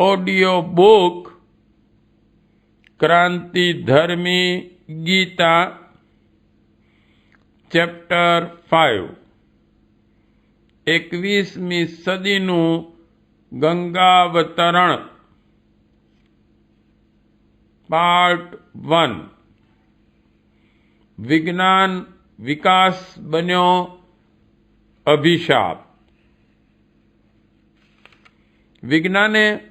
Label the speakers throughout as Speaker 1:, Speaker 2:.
Speaker 1: Audio book ક્રાંતિ ધર્મી Gita chapter five એકવીસમી સદીનું ગંગાવતરણ part one વિજ્ઞાન વિકાસ બન્યો અભિશાપ વિજ્ઞાને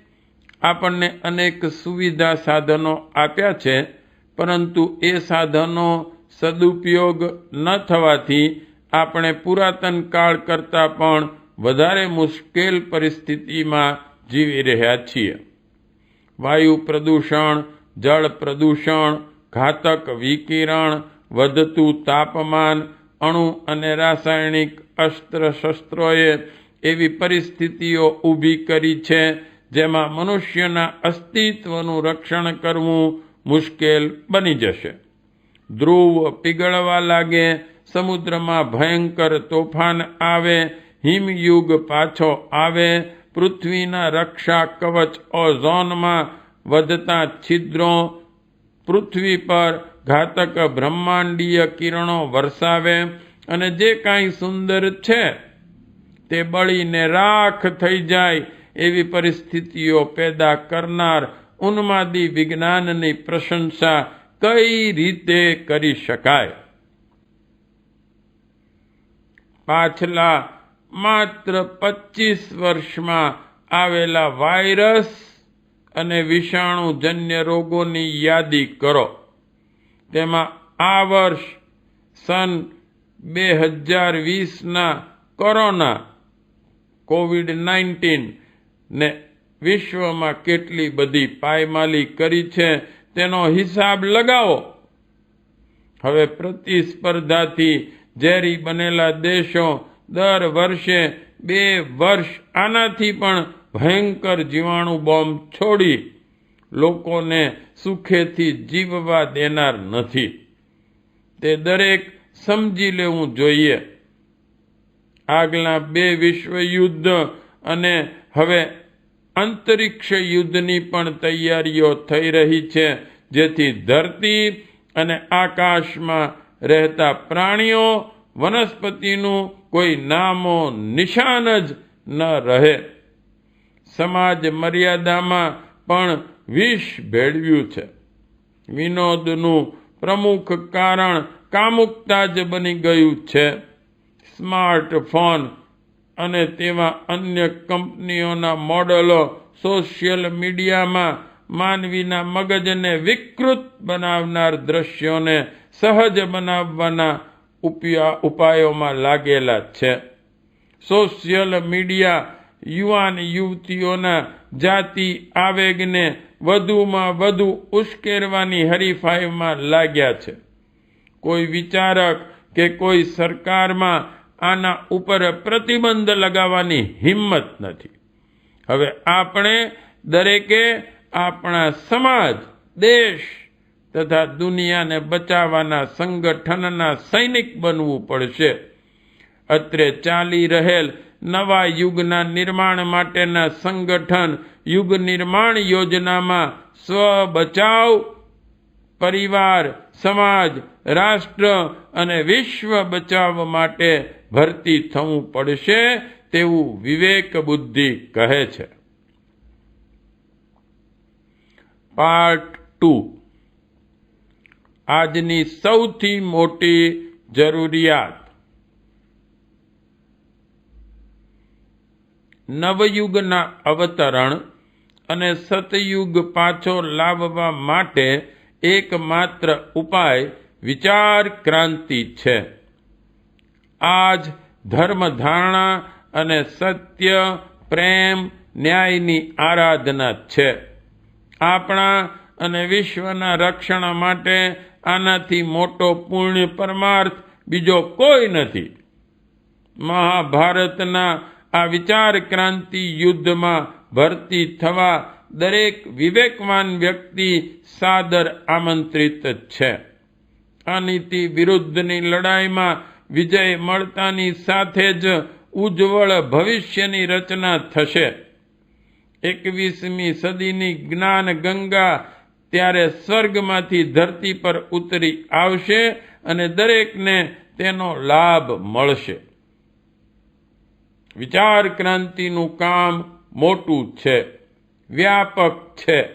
Speaker 1: આપણને અનેક સુવિધા સાધનો આપ્યા છે, પરંતુ એ સાધનો સદુપયોગ ન થવાથી આપણે પુરાતન કાળ કરતાં પણ વધારે મુશ્કેલ પરિસ્થિતિમાં જીવી રહ્યા છીએ. વાયુ પ્રદૂષણ, જળ પ્રદૂષણ, ઘાતક વિકિરણ, વધતું તાપમાન, અણુ અને રાસાયણિક અસ્ત્ર શસ્ત્રોએ એવી પરિસ્થિતિઓ ઊભી કરી છે જેમાં મનુષ્યના અસ્તિત્વનું રક્ષણ કરવું મુશ્કેલ બની જશે. ધ્રુવ પીગળવા લાગે, સમુદ્રમાં ભયંકર તોફાન આવે, હિમયુગ પાછો આવે, પૃથ્વીના રક્ષા કવચ ઓઝોનમાં વધતા છિદ્રો, પૃથ્વી પર ઘાતક બ્રહ્માંડીય કિરણો વરસાવે અને જે કાંઈ સુંદર છે તે બળીને રાખ થઈ જાય એવી પરિસ્થિતિઓ પેદા કરનાર ઉન્માદી વિજ્ઞાનની પ્રશંસા કઈ રીતે કરી શકાય? પાછલા માત્ર પચીસ વર્ષમાં આવેલા વાયરસ અને વિષાણુજન્ય રોગોની યાદી કરો. તેમાં આ વર્ષ સન બે હજાર વીસના કોરોના, કોવિડ નાઇન્ટીન ને વિશ્વમાં કેટલી બધી પાયમાલી કરી છે તેનો હિસાબ લગાવો. હવે પ્રતિસ્પર્ધાથી ઝેરી બનેલા દેશો દર વર્ષે બે વર્ષ આનાથી પણ ભયંકર જીવાણુ બોમ્બ છોડી લોકોને સુખેથી જીવવા દેનાર નથી. તે દરેક સમજી લેવું જોઈએ. આગલા બે વિશ્વયુદ્ધ અને હવે અંતરિક્ષ યુદ્ધની પણ તૈયારીઓ થઈ રહી છે, જેથી ધરતી અને આકાશમાં રહેતા પ્રાણીઓ વનસ્પતિનું કોઈ નામો નિશાન જ ન રહે. સમાજ મર્યાદામાં પણ વિષ ભેળવ્યું છે. વિનોદનું પ્રમુખ કારણ કામુકતા જ બની ગયું છે. સ્માર્ટફોન અને તેવા અન્ય કંપનીઓના મોડલો સોશિયલ મીડિયામાં માનવીના મગજને વિકૃત બનાવનાર દ્રશ્યોને સહજ બનાવવાના ઉપાયોમાં લાગેલા છે. સોશિયલ મીડિયા યુવાન યુવતીઓના જાતિ આવેગને વધુમાં વધુ ઉશ્કેરવાની હરીફાઈમાં લાગ્યા છે. કોઈ વિચારક કે કોઈ સરકારમાં આના ઉપર પ્રતિબંધ લગાવવાની હિંમત નથી. હવે આપણે દરેકે આપણા સમાજ, દેશ તથા દુનિયાને બચાવવાના સંગઠનના સૈનિક બનવું પડશે. અત્રે ચાલી રહેલ નવા યુગના નિર્માણ માટેના સંગઠન, યુગ નિર્માણ યોજનામાં સ્વ બચાવ પરિવાર સમાજ, રાષ્ટ્ર અને વિશ્વ બચાવ માટે ભરતી થવું પડશે તેવું વિવેક બુદ્ધિ કહે છે. Part two. આજની સૌથી મોટી જરૂરિયાત. નવયુગના અવતરણ અને સતયુગ પાછો લાવવા માટે એકમાત્ર ઉપાય વિચાર ક્રાંતિ છે. આજ ધર્મધારણા અને સત્ય, પ્રેમ, ન્યાયની આરાધના છે. આપણા અને વિશ્વના રક્ષણ માટે આનાથી મોટો પૂર્ણ પરમાર્થ બીજો કોઈ નથી. મહાભારતના આ વિચાર ક્રાંતિ યુદ્ધમાં ભરતી થવા દરેક વિવેકવાન વ્યક્તિ સાદર આમંત્રિત છે. અનીતિ વિરુદ્ધની લડાઈમાં વિજય મળતાની સાથે જ ઉજ્જવળ ભવિષ્યની રચના થશે. એકવીસમી સદીની જ્ઞાન ગંગા ત્યારે સ્વર્ગમાંથી ધરતી પર ઉતરી આવશે અને દરેકને તેનો લાભ મળશે. વિચાર ક્રાંતિનું કામ મોટું છે. વ્યાપક છે.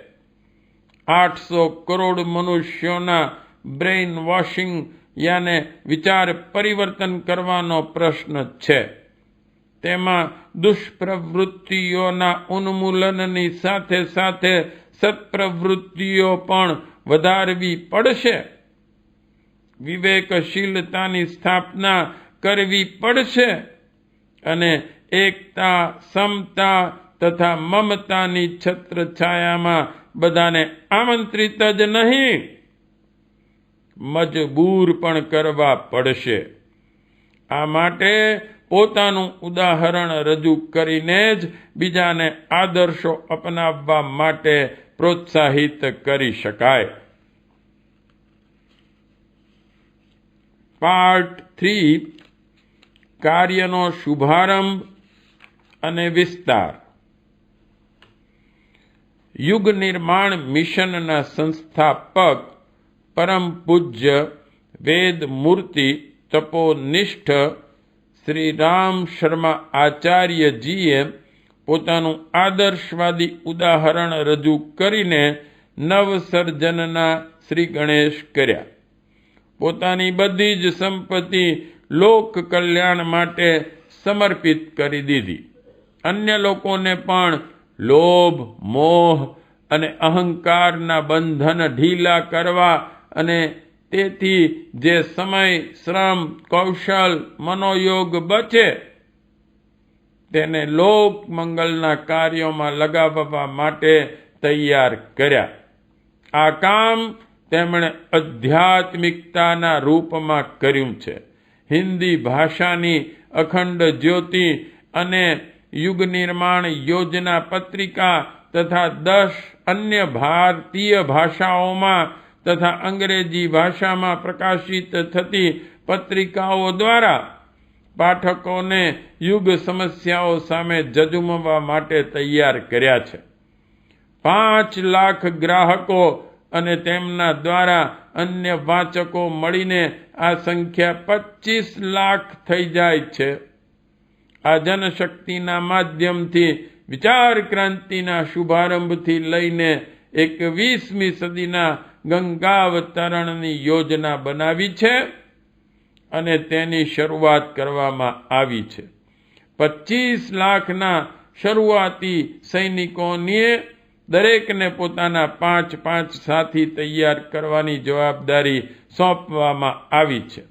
Speaker 1: આઠસો કરોડ મનુષ્યોના બ્રેઇન વોશિંગ યાને વિચાર પરિવર્તન કરવાનો પ્રશ્ન છે. તેમાં દુષ્પ્રવૃત્તિઓના ઉન્મૂલનની સાથે સાથે સત્પ્રવૃત્તિઓ પણ વધારવી પડશે. વિવેકશીલતાની સ્થાપના કરવી પડશે અને એકતા, સમતા તથા મમતાની છત્રછાયામાં બધાને આમંત્રિત જ નહીં. મજબૂર પણ કરવા પડશે. આ માટે પોતાનું ઉદાહરણ રજૂ કરીને જ બીજાને આદર્શો અપનાવવા માટે પ્રોત્સાહિત કરી શકાય. Part three. કાર્યનો શુભારંભ અને વિસ્તાર. યુગ નિર્માણ મિશનના સંસ્થાપક પરમ પૂજ્ય વેદ મૂર્તિ તપોનિષ્ઠ શ્રી રામ શર્મા આચાર્યજીએ પોતાનું આદર્શવાદી ઉદાહરણ રજૂ કરીને નવસર્જનના શ્રી ગણેશ કર્યા. પોતાની બધી જ સંપત્તિ લોક કલ્યાણ માટે સમર્પિત કરી દીધી. અન્ય લોકોને પણ લોભ, મોહ અને અહંકારના બંધન ઢીલા કરવા અને તેથી જે સમય, શ્રમ, કૌશલ, મનોયોગ બચે, તેને લોક મંગલના કાર્યોમાં લગાવવા માટે તૈયાર કર્યા. આ કામ તેમણે આધ્યાત્મિકતાના રૂપમાં કર્યું છે. હિન્દી ભાષાની અખંડ જ્યોતિ અને યુગ નિર્માણ યોજના પત્રિકા તથા દસ અન્ય ભારતીય ભાષાઓમાં તથા અંગ્રેજી ભાષામાં પ્રકાશિત થતી પત્રિકાઓ દ્વારા પાઠકોને યુગ સમસ્યાઓ સામે જજુમવા માટે તૈયાર કર્યા છે. પાંચ લાખ ગ્રાહકો અને તેમના દ્વારા અન્ય વાચકો મળીને આ સંખ્યા પચીસ લાખ થઈ જાય છે. આ જનશક્તિના માધ્યમથી વિચાર ક્રાંતિના શુભારંભથી લઈને એકવીસમી સદીના ગંગાવતરણની યોજના બનાવી છે અને તેની શરૂઆત કરવામાં આવી છે. પચીસ લાખના શરૂઆતી સૈનિકોને દરેકને પોતાના પાંચ પાંચ સાથી તૈયાર કરવાની જવાબદારી સોંપવામાં આવી છે.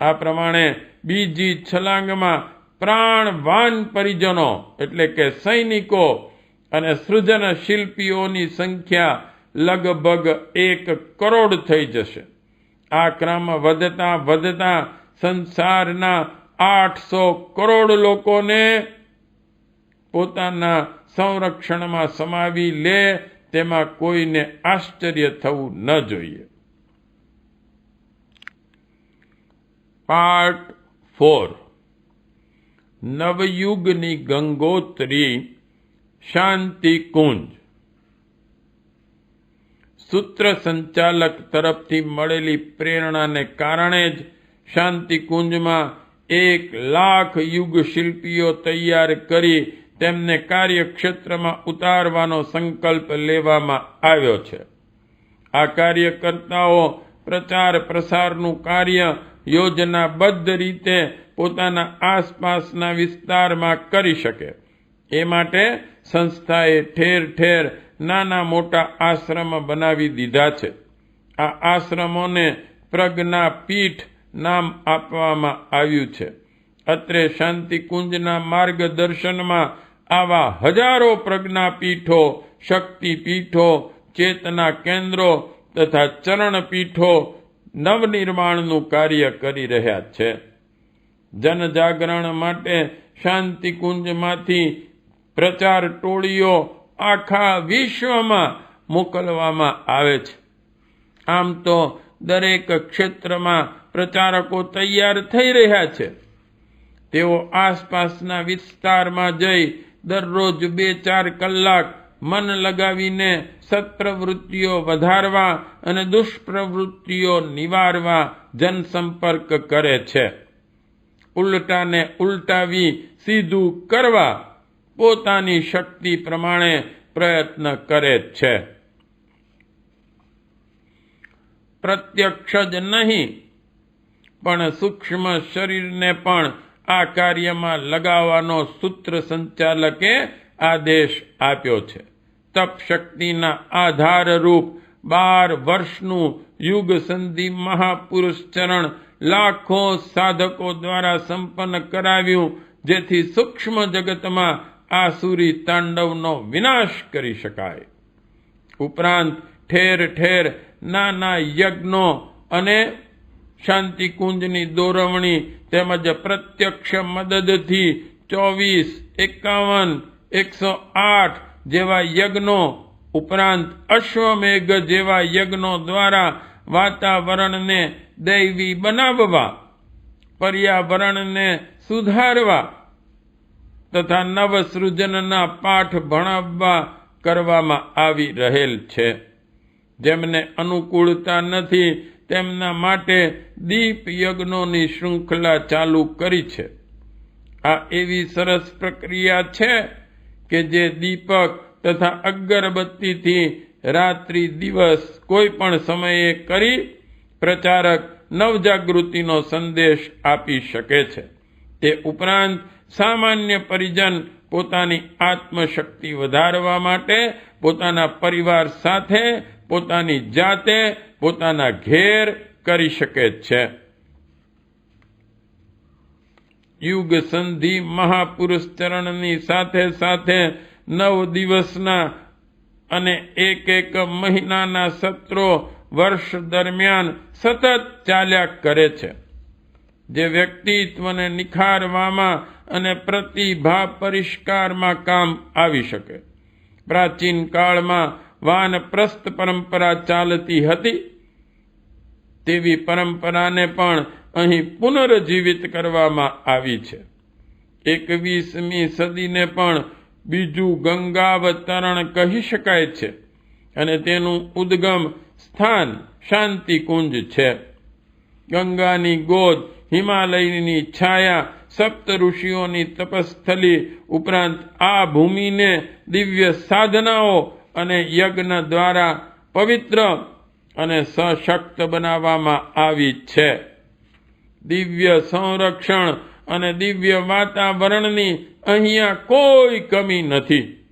Speaker 1: આ પ્રમાણે બીજી છલાંગમાં પ્રાણવાન પરિજનો એટલે કે સૈનિકો અને સૃજન શિલ્પીઓની સંખ્યા લગભગ એક કરોડ થઈ જશે. આ ક્રમ વધતા વધતા સંસારના આઠસો કરોડ લોકોને પોતાના સંરક્ષણમાં સમાવી લે, તેમાં કોઈને આશ્ચર્ય થવું ન જોઈએ. પાર્ટ ફોર નવયુગની ગંગોત્રી શાંતિ કુંજ સૂત્ર સંચાલક તરફથી મળેલી પ્રેરણાને કારણે જ શાંતિકુંજમાં એક લાખ યુગ શિલ્પીઓ તૈયાર કરી તેમને કાર્યક્ષેત્રમાં ઉતારવાનો સંકલ્પ લેવામાં આવ્યો છે. આ કાર્યકર્તાઓ પ્રચાર પ્રસારનું કાર્ય યોજનાબદ્ધ રીતે પોતાના આસપાસના વિસ્તારમાં કરી શકે. એ માટે સંસ્થાએ ઠેર ઠેર નાના મોટા આશ્રમ બનાવી દીધા છે. આ આશ્રમોને પ્રજ્ઞા પીઠ નામ આપવામાં આવ્યું છે. અત્રે શાંતિકુંજના માર્ગદર્શનમાં આવા હજારો પ્રજ્ઞાપીઠો, શક્તિપીઠો, ચેતના કેન્દ્રો તથા ચરણપીઠો નવનિર્માણનું કાર્ય કરી રહ્યા છે. જનજાગરણ માટે શાંતિકુંજમાંથી પ્રચાર ટોળીઓ આખા વિશ્વમાં મોકલવામાં આવે છે. આમ તો દરેક ક્ષેત્રમાં પ્રચારકો તૈયાર થઈ રહ્યા છે. તેઓ આસપાસના વિસ્તારમાં જઈ દરરોજ બે ચાર કલાક મન લગાવીને સત્પ્રવૃત્તિઓ વધારવા અને દુષ્પ્રવૃત્તિઓ નિવારવા જનસંપર્ક કરે છે. ઉલટાને ઉલટાવી સીધું કરવા પોતાની શક્તિ પ્રમાણે પ્રયત્ન કરે છે. પ્રત્યક્ષ જ નહીં, પણ સૂક્ષ્મ શરીરને પણ આ કાર્યમાં લગાવવાનો સૂત્ર સંચાલકે આદેશ આપ્યો છે. તપ શક્તિના આધારરૂપ બાર વર્ષનું યુગ સંધિ મહાપુરુષ ચરણ લાખો સાધકો દ્વારા સંપન્ન કરાવ્યું જેથી સૂક્ષ્મ જગતમાં આસુરી તાંડવનો વિનાશ કરી શકાય ઉપરાંત ઠેર ઠેર નાના યજ્ઞો અને શાંતિકુંજની દોરવણી તેમજ પ્રત્યક્ષ મદદથી ચોવીસ એકાવન એકસો આઠ જેવા યજ્ઞો ઉપરાંત અશ્વમેઘ જેવા યજ્ઞો દ્વારા વાતાવરણને દૈવી બનાવવા, પર્યાવરણને સુધારવા તથા નવસૃજનના પાઠ ભણાવવા કરવામાં આવી રહેલ છે. જેમને અનુકૂળતા નથી, તેમના માટે દીપ યજ્ઞોની શૃંખલા ચાલુ કરી છે. આ એવી સરસ પ્રક્રિયા છે કે જે દીપક તથા અગરબત્તીથી રાત્રિ દિવસ કોઈ પણ સમયે કરી પ્રચારક નવજાગૃતિનો સંદેશ આપી શકે છે. તે ઉપરાંત સામાન્ય પરિજન પોતાની આત્મશક્તિ વધારવા માટે, પોતાના પરિવાર સાથે, પોતાની જાતે, પોતાના ઘેર કરી શકે છે. યુગ સંધિ મહાપુરુષ ચરણની સાથે સાથે નવ દિવસના અને એક એક મહિનાના સત્રો વર્ષ દરમિયાન સતત ચાલ્યા કરે છે. જે વ્યક્તિત્વને નિખારવામાં અને પ્રતિભા પરિષ્કારમાં કામ આવી શકે. પ્રાચીન કાળમાં વાનપ્રસ્થ પરંપરા ચાલતી હતી. તેવી પરંપરાને પણ અહીં પુનર્જીવિત કરવામાં આવી છે. એકવીસમી સદીને પણ બીજું ગંગાવતરણ કહી શકાય છે અને તેનું ઉદ્ગમ સ્થાન શાંતિકુંજ છે. ગંગાની ગોદ, હિમાલયની છાયા, સપ્ત ઋષિઓની તપસ્થલી ઉપરાંત આ ભૂમિને દિવ્ય સાધનાઓ અને યજ્ઞ દ્વારા પવિત્ર અને સશક્ત બનાવવામાં આવી છે. દિવ્ય સંરક્ષણ અને દિવ્ય વાતાવરણની અહીંયા કોઈ કમી નથી.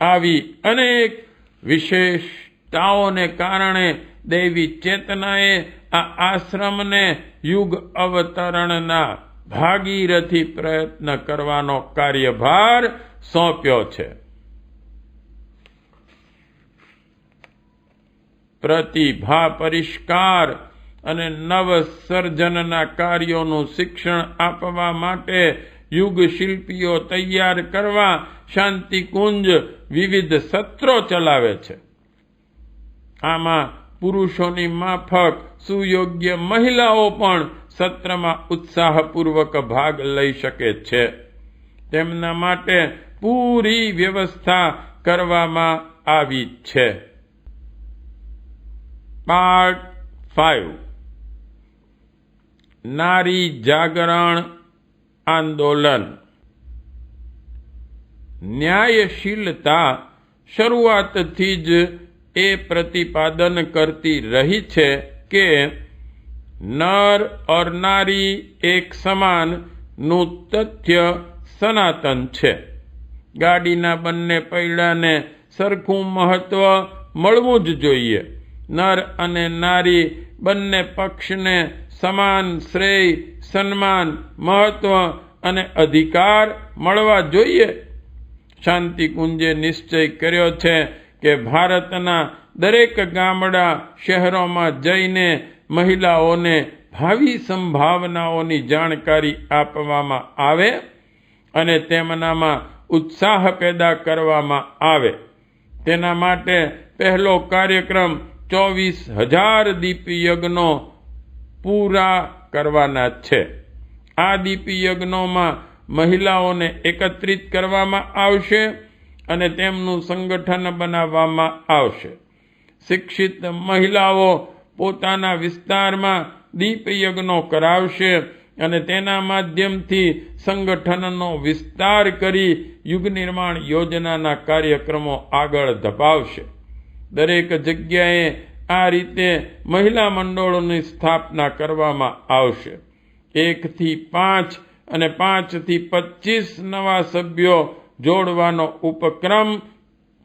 Speaker 1: આવી અનેક વિશેષતાઓને કારણે દૈવી ચેતનાએ આ આશ્રમને યુગ અવતરણના ભાગીરથી પ્રયત્ન કરવાનો કાર્યભાર સોંપ્યો છે. પ્રતિભા પરિષ્કાર અને નવસર્જનના કાર્યોનું શિક્ષણ આપવા માટે યુગ શિલ્પીઓ તૈયાર કરવા શાંતિકુંજ વિવિધ સત્રો ચલાવે છે. આમાં પુરુષોની માફક, સુયોગ્ય મહિલાઓ પણ સત્રમાં ઉત્સાહપૂર્વક ભાગ લઈ શકે છે. તેમના માટે પૂરી વ્યવસ્થા કરવામાં આવી છે. પાર્ટ ફાઇવ નારી જાગરણ આંદોલન. ન્યાયશીલતા શરૂઆતથી જ એ પ્રતિપાદન કરતી રહી છે કે નર ઓર નારી એક સમાનનું તથ્ય સનાતન છે. ગાડીના બંને પૈડાને સરખું મહત્વ મળવું જ જોઈએ. નર અને નારી બંને પક્ષને સમાન, શ્રેય, સન્માન, મહત્વ અને અધિકાર મળવા જોઈએ. શાંતિકુંજે નિશ્ચય કર્યો છે કે ભારતના દરેક ગામડા શહેરોમાં જઈને મહિલાઓને ભાવિ સંભાવનાઓની જાણકારી આપવામાં આવે અને તેમનામાં ઉત્સાહ પેદા કરવામાં આવે. તેના માટે પહેલો કાર્યક્રમ ચોવીસ હજાર દીપયજ્ઞો પૂરા કરવાના છે. આ દીપયજ્ઞોમાં મહિલાઓને એકત્રિત કરવામાં આવશે અને તેમનું સંગઠન બનાવવામાં આવશે. શિક્ષિત મહિલાઓ પોતાના વિસ્તારમાં દીપયજ્ઞો કરાવશે અને તેના માધ્યમથી સંગઠનનો વિસ્તાર કરી યુગ નિર્માણ યોજનાના કાર્યક્રમો આગળ ધપાવશે. દરેક જગ્યાએ આ રીતે મહિલા મંડળોની સ્થાપના કરવામાં આવશે. એકથી પાંચ અને પાંચથી પચીસ નવા સભ્યો જોડવાનો ઉપક્રમ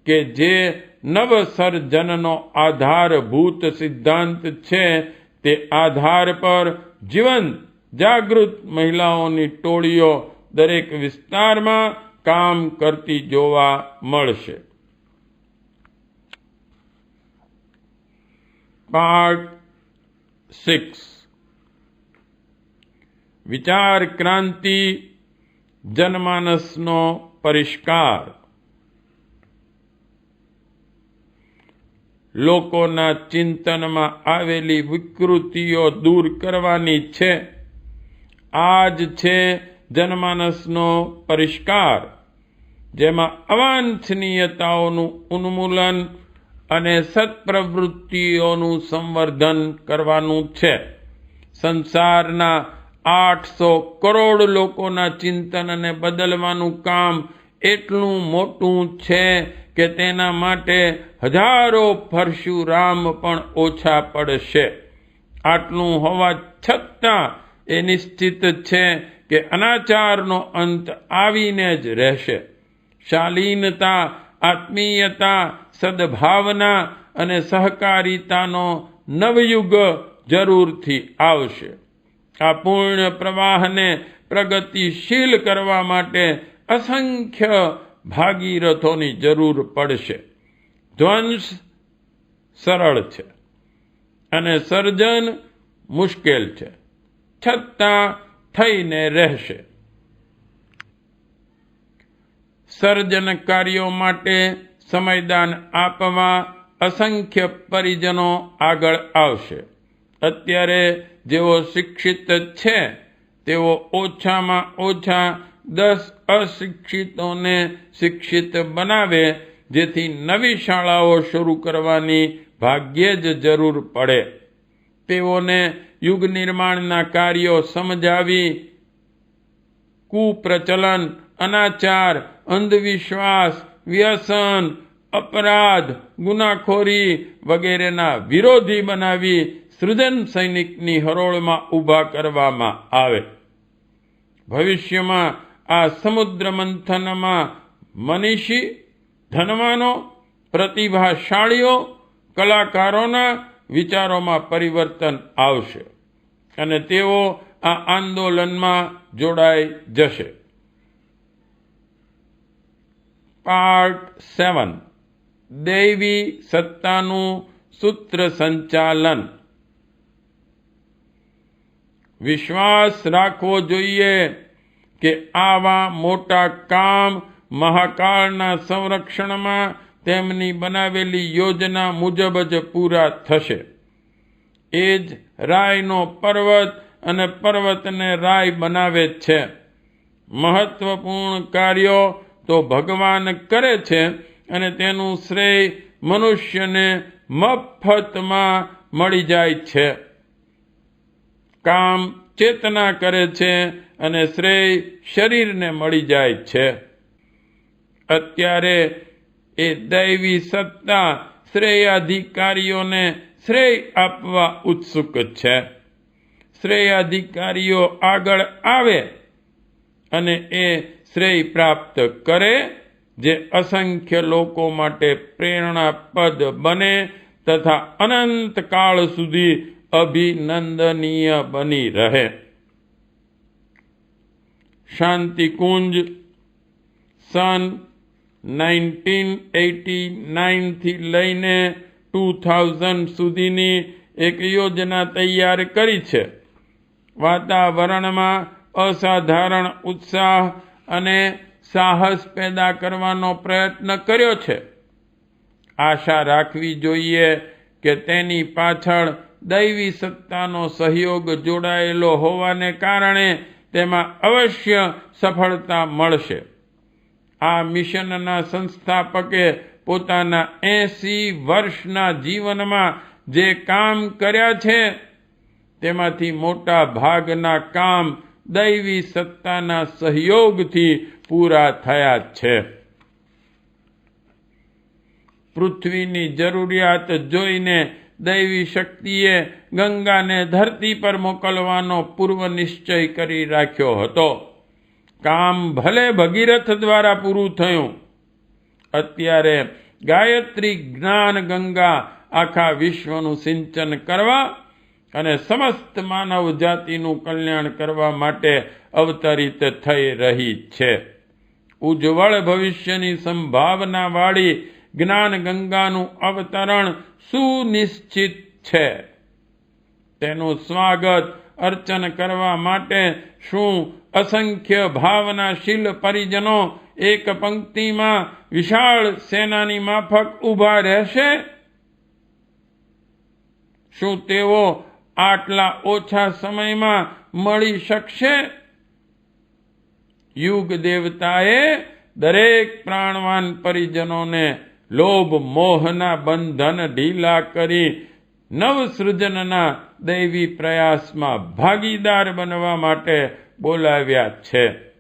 Speaker 1: કે જે નવસર્જનનો આધારભૂત સિદ્ધાંત છે, તે આધાર પર જીવંત, જાગૃત મહિલાઓની ટોળીઓ દરેક વિસ્તારમાં કામ કરતી જોવા મળશે. પાર્ટ સિક્સ વિચાર ક્રાંતિ જનમાનસનો પરિષ્કાર લોકોના ચિંતનમાં આવેલી વિકૃતિઓ દૂર કરવાની છે આ જ છે જનમાનસનો પરિષ્કાર જેમાં અવાંછનીયતાઓનું ઉન્મૂલન અને સત્પ્રવૃત્તિઓનું સંવર્ધન કરવાનું છે. સંસારના આઠસો કરોડ લોકોના ચિંતનને બદલવાનું કામ એટલું મોટું છે કે તેના માટે હજારો પરશુરામ પણ ઓછા પડશે. આટલું હોવા છતાં એ નિશ્ચિત છે કે અનાચારનો અંત આવીને જ રહેશે. શાલીનતા આત્મીયતા, સદભાવના અને સહકારિતાનો નવયુગ જરૂરથી આવશે. આ પૂર્ણ પ્રવાહને પ્રગતિશીલ કરવા માટે અસંખ્ય ભાગીરથોની જરૂર પડશે. ધ્વંસ સરળ છે અને સર્જન મુશ્કેલ છે. છતાં થઈને રહેશે. સર્જન કાર્યો માટે સમયદાન આપવા અસંખ્ય પરિજનો આગળ આવશે. અત્યારે જેઓ શિક્ષિત છે, તેઓ ઓછામાં ઓછા દસ અશિક્ષિતોને શિક્ષિત બનાવે, જેથી નવી શાળાઓ શરૂ કરવાની ભાગ્યે જ જરૂર પડે. તેઓને યુગ નિર્માણના કાર્યો સમજાવી કુપ્રચલન અનાચાર, અંધવિશ્વાસ, વ્યસન, અપરાધ, ગુનાખોરી વગેરેના વિરોધી બનાવી સૃજન સૈનિકની હરોળમાં ઊભા કરવામાં આવે. ભવિષ્યમાં આ સમુદ્ર મંથનમાં મનીષી, ધનવાનો, પ્રતિભાશાળીઓ, કલાકારોના વિચારોમાં પરિવર્તન આવશે અને તેઓ આ આંદોલનમાં જોડાઈ જશે. પાર્ટ સેવન દૈવી સત્તાનું સૂત્ર સંચાલન વિશ્વાસ રાખવો જોઈએ કે આવા મોટા કામ મહાકાળના સંરક્ષણમાં તેમની બનાવેલી યોજના મુજબ જ પૂરા થશે એ જ રાયનો પર્વત અને પર્વતને રાય બનાવે છે મહત્વપૂર્ણ કાર્યો તો ભગવાન કરે છે અને તેનું શ્રેય મનુષ્યને મફતમાં મળી જાય છે. કામ ચેતના કરે છે અને શ્રેય શરીરને મળી જાય છે. અત્યારે એ દૈવી સત્તા શ્રેયાધિકારીઓને શ્રેય આપવા ઉત્સુક છે. શ્રેયાધિકારીઓ આગળ આવે અને એ શ્રેય પ્રાપ્ત કરે, જે અસંખ્ય લોકો માટે પ્રેરણાપદ બને તથા અનંત કાળ સુધી અભિનંદનીય બની રહે. શાંતિકુંજ, સન નાઇન્ટીન એટી નાઇનથી લઈને ટુ થાઉઝન્ડ સુધીની એક યોજના તૈયાર કરી છે. વાતાવરણમાં અસાધારણ ઉત્સાહ અને સાહસ પેદા કરવાનો પ્રયત્ન કર્યો છે. આશા રાખવી જોઈએ કે તેની પાછળ દૈવી સત્તાનો સહયોગ જોડાયેલો હોવાને કારણે તેમાં અવશ્ય સફળતા મળશે. આ મિશનના સંસ્થાપકે પોતાના એસી વર્ષના જીવનમાં જે કામ કર્યા છે, તેમાંથી મોટા ભાગના કામ દૈવી સત્તાના સહયોગથી પૂરા થયા છે. પૃથ્વીની જરૂરિયાત જોઈને દૈવી શક્તિએ ગંગાને ધરતી પર મોકલવાનો પૂર્વ નિશ્ચય કરી રાખ્યો હતો. કામ ભલે ભગીરથ દ્વારા પૂરું થયું. અત્યારે ગાયત્રી જ્ઞાન ગંગા આખા વિશ્વનું સિંચન કરવા અને સમસ્ત માનવ જાતિનું કલ્યાણ કરવા માટે અવતરિત થઈ રહી છે. ઉજ્જવળ ભવિષ્યની સંભાવનાવાળી જ્ઞાન ગંગાનું અવતરણ સુનિશ્ચિત છે. તેનું સ્વાગત અર્ચન કરવા માટે શું અસંખ્ય ભાવનાશીલ પરિજનો એક પંક્તિમાં વિશાળ સેનાની માફક ઊભા રહેશે? શું તેઓ આટલા ઓછા સમયમાં મળી શકશે? યુગ દેવતાએ દરેક પ્રાણવાન પરિજનોને લોભ, મોહના બંધન, ઢીલા કરી નવસૃજનના દૈવી પ્રયાસમાં ભાગીદાર બનવા માટે બોલાવ્યા છે.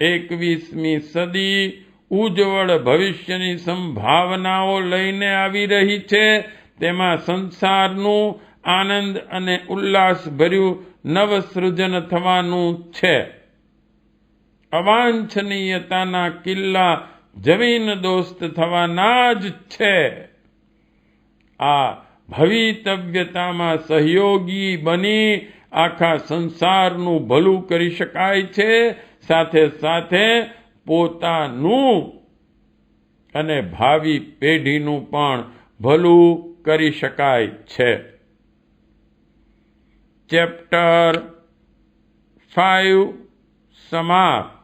Speaker 1: એકવીસમી સદી ઉજ્જવળ ભવિષ્યની સંભાવનાઓ લઈને આવી રહી છે. તેમાં સંસારનું આનંદ અને ઉલ્લાસ ભર્યું નવસૃજન થવાનું છે. અવાંછનીયતાના કિલ્લા જમીન દોસ્ત થવાના જ છે. આ ભવિતવ્યતામાં સહયોગી બની આખા સંસારનું ભલું કરી શકાય છે. સાથે સાથે પોતાનું અને ભાવિ પેઢીનું પણ ભલું કરી શકાય છે. ચેપ્ટર ફાઇવ સમાપ્ત.